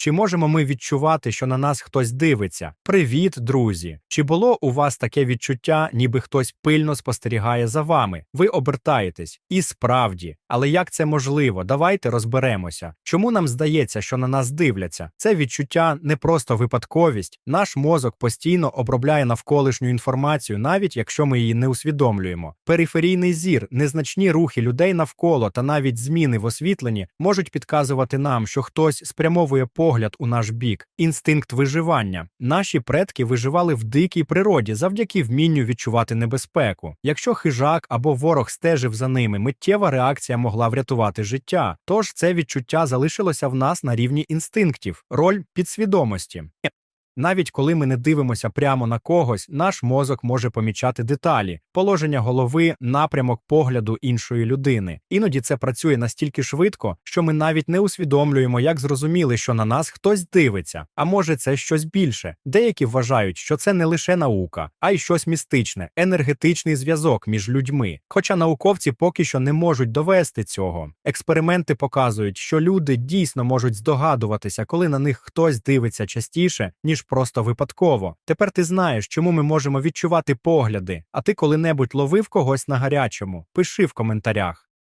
Чи можемо ми відчувати, що на нас хтось дивиться? Привіт, друзі! Чи було у вас таке відчуття, ніби хтось пильно спостерігає за вами? Ви обертаєтесь. І справді, але як це можливо? Давайте розберемося. Чому нам здається, що на нас дивляться? Це відчуття не просто випадковість. Наш мозок постійно обробляє навколишню інформацію, навіть якщо ми її не усвідомлюємо. Периферійний зір, незначні рухи людей навколо та навіть зміни в освітленні можуть підказувати нам, що хтось спрямовує погляд у наш бік. Інстинкт виживання. Наші предки виживали в дикій природі завдяки вмінню відчувати небезпеку. Якщо хижак або ворог стежив за ними, миттєва реакція могла врятувати життя. Тож це відчуття залишилося в нас на рівні інстинктів, роль підсвідомості. Навіть коли ми не дивимося прямо на когось, наш мозок може помічати деталі, положення голови, напрямок погляду іншої людини. Іноді це працює настільки швидко, що ми навіть не усвідомлюємо, як зрозуміли, що на нас хтось дивиться. А може, це щось більше. Деякі вважають, що це не лише наука, а й щось містичне, енергетичний зв'язок між людьми. Хоча науковці поки що не можуть довести цього. Експерименти показують, що люди дійсно можуть здогадуватися, коли на них хтось дивиться частіше, ніж просто випадково. Тепер ти знаєш, чому ми можемо відчувати погляди. А ти коли-небудь ловив когось на гарячому? Пиши в коментарях.